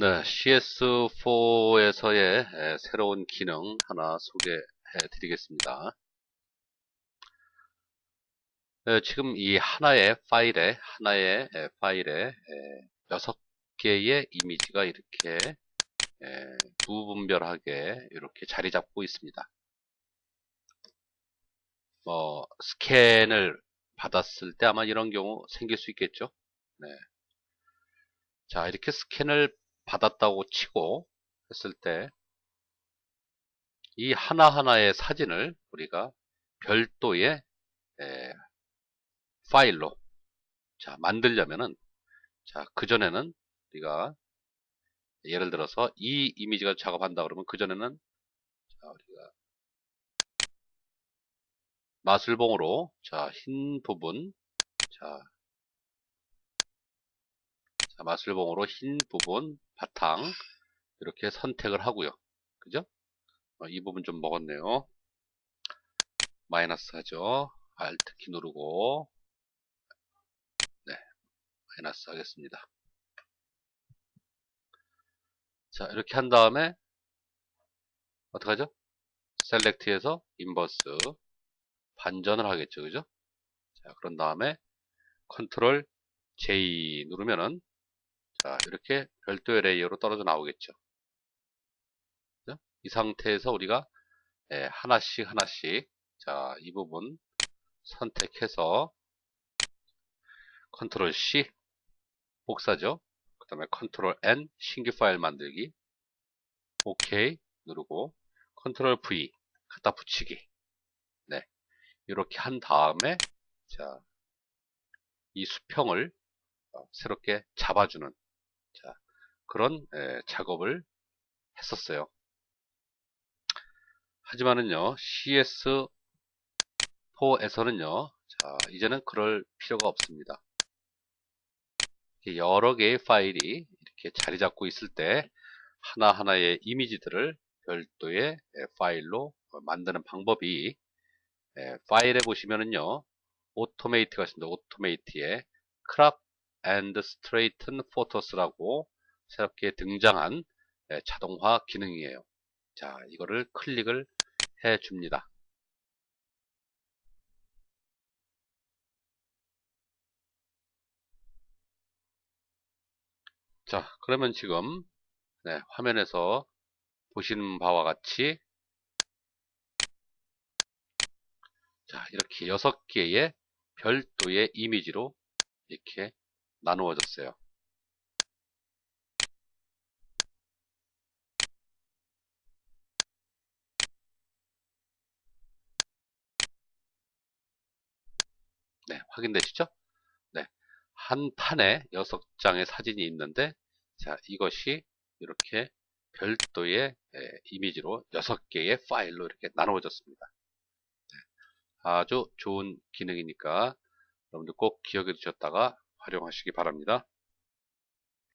네, CS4에서의 새로운 기능 하나 소개해 드리겠습니다. 지금 이 하나의 파일에 하나의 파일에 6개의 이미지가 이렇게 부분별하게 이렇게 자리 잡고 있습니다. 뭐 스캔을 받았을 때 아마 이런 경우 생길 수 있겠죠. 네. 자 이렇게 스캔을 받았다고 치고 했을 때 이 하나하나의 사진을 우리가 별도의 에, 파일로 자 만들려면은 자 그전에는 우리가 예를 들어서 이 이미지가 작업한다 그러면 그전에는 자 우리가 마술봉으로 자 흰 부분 자, 자 마술봉으로 흰 부분 바탕 이렇게 선택을 하고요. 그죠? 어, 이 부분 좀 먹었네요. 마이너스 하죠. Alt 키 누르고 네, 마이너스 하겠습니다. 자, 이렇게 한 다음에 어떡하죠? 셀렉트에서 인버스 반전을 하겠죠. 그죠? 자, 그런 다음에 컨트롤 J 누르면은 자, 이렇게 별도의 레이어로 떨어져 나오겠죠. 이 상태에서 우리가 예, 하나씩 하나씩 자, 이 부분 선택해서 컨트롤 C 복사죠. 그 다음에 컨트롤 N 신규 파일 만들기 OK 누르고 컨트롤 V 갖다 붙이기 네 이렇게 한 다음에 자, 이 수평을 어, 새롭게 잡아주는 자, 그런 에, 작업을 했었어요. 하지만은요, CS4에서는요, 자, 이제는 그럴 필요가 없습니다. 여러 개의 파일이 이렇게 자리 잡고 있을 때 하나하나의 이미지들을 별도의 파일로 만드는 방법이 파일에 보시면은요, 오토메이트가 있습니다. 오토메이트에 크랍 앤드 스트레이튼 포토스라고 새롭게 등장한 자동화 기능이에요. 자, 이거를 클릭을 해 줍니다. 자, 그러면 지금 네, 화면에서 보시는 바와 같이 자, 이렇게 6개의 별도의 이미지로 이렇게 나누어졌어요. 네, 확인되시죠? 네. 한 판에 6장의 사진이 있는데, 자, 이것이 이렇게 별도의 에, 이미지로 6개의 파일로 이렇게 나누어졌습니다. 네. 아주 좋은 기능이니까 여러분들 꼭 기억해 두셨다가 활용하시기 바랍니다.